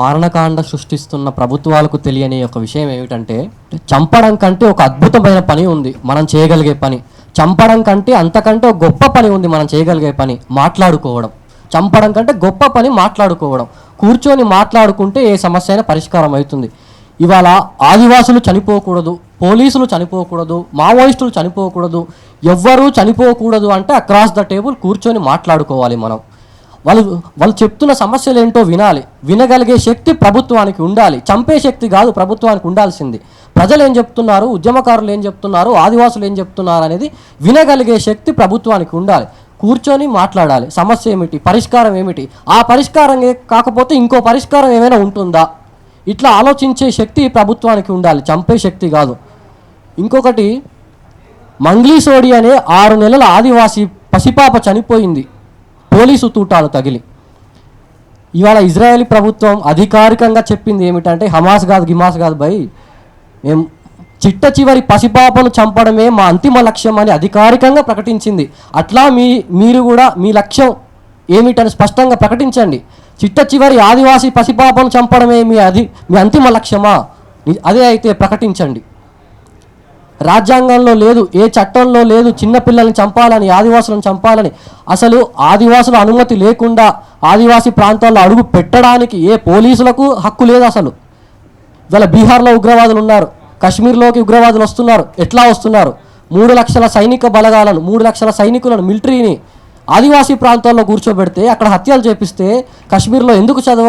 మారణకాండ సృష్టిస్తున్న ప్రభుత్వాలకు తెలియని ఒక విషయం ఏమిటంటే చంపడం కంటే ఒక అద్భుతమైన పని ఉంది మనం చేయగలిగే పని. చంపడం కంటే అంతకంటే ఒక గొప్ప పని ఉంది మనం చేయగలిగే పని మాట్లాడుకోవడం. చంపడం కంటే గొప్ప పని మాట్లాడుకోవడం. కూర్చొని మాట్లాడుకుంటే ఏ సమస్య అయినా పరిష్కారం అవుతుంది. ఇవాళ ఆదివాసులు చనిపోకూడదు పోలీసులు చనిపోకూడదు మావోయిస్టులు చనిపోకూడదు ఎవ్వరూ చనిపోకూడదు అంటే అక్రాస్ ద టేబుల్ కూర్చొని మాట్లాడుకోవాలి మనం. వాళ్ళు వాళ్ళు చెప్తున్న సమస్యలు ఏంటో వినాలి. వినగలిగే శక్తి ప్రభుత్వానికి ఉండాలి. చంపే శక్తి కాదు ప్రభుత్వానికి ఉండాల్సింది. ప్రజలు ఏం చెప్తున్నారు? ఉద్యమకారులు ఏం చెప్తున్నారు? ఆదివాసులు ఏం చెప్తున్నారు అనేది వినగలిగే శక్తి ప్రభుత్వానికి ఉండాలి. కూర్చొని మాట్లాడాలి. సమస్య ఏమిటి? పరిష్కారం ఏమిటి? ఆ పరిష్కారం కాకపోతే ఇంకో పరిష్కారం ఏమైనా ఉంటుందా? ఇట్లా ఆలోచించే శక్తి ప్రభుత్వానికి ఉండాలి. చంపే శక్తి కాదు. ఇంకొకటి మంగ్లీసోడి అనే ఆరు నెలల ఆదివాసి పసిపాప చనిపోయింది. పోలీసు తూటాలు తగిలి. ఇవాళ ఇజ్రాయెలీ ప్రభుత్వం అధికారికంగా చెప్పింది ఏమిటంటే హమాస్ కాదు గిమాస్ కాదు భయ్. మేము చిట్ట చివరి పసిపాపను చంపడమే మా అంతిమ లక్ష్యం అని అధికారికంగా ప్రకటించింది. అట్లా మీ మీరు కూడా మీ లక్ష్యం ఏమిటని స్పష్టంగా ప్రకటించండి. చిట్ట చివరి ఆదివాసి పసిపాపను చంపడమే మీ అది మీ అంతిమ లక్ష్యమా? అదే అయితే ప్రకటించండి. రాజ్యాంగంలో లేదు ఏ చట్టంలో లేదు చిన్నపిల్లల్ని చంపాలని ఆదివాసులను చంపాలని. అసలు ఆదివాసుల అనుమతి లేకుండా ఆదివాసీ ప్రాంతాల్లో అడుగు పెట్టడానికి ఏ పోలీసులకు హక్కు లేదు అసలు. ఇవాళ బీహార్లో ఉగ్రవాదులు ఉన్నారు కాశ్మీర్లోకి ఉగ్రవాదులు వస్తున్నారు ఎట్లా వస్తున్నారు? మూడు లక్షల సైనిక బలగాలను మూడు లక్షల సైనికులను మిలిటరీని ఆదివాసీ ప్రాంతాల్లో కూర్చోబెడితే అక్కడ హత్యలు చేపిస్తే కాశ్మీర్లో ఎందుకు చదవ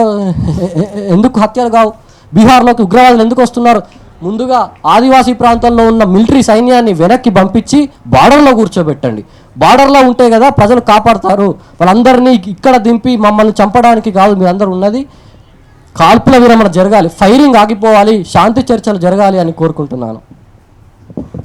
ఎందుకు హత్యలు కావు? బీహార్లోకి ఉగ్రవాదులు ఎందుకు వస్తున్నారు? ముందుగా ఆదివాసీ ప్రాంతంలో ఉన్న మిలిటరీ సైన్యాన్ని వెనక్కి పంపించి బార్డర్లో కూర్చోబెట్టండి. బార్డర్లో ఉంటే కదా ప్రజలు కాపాడతారు. వాళ్ళందరినీ ఇక్కడ దింపి మమ్మల్ని చంపడానికి కాదు మీరందరూ ఉన్నది. కాల్పుల విరమణ జరగాలి ఫైరింగ్ ఆగిపోవాలి శాంతి చర్చలు జరగాలి అని కోరుకుంటున్నాను.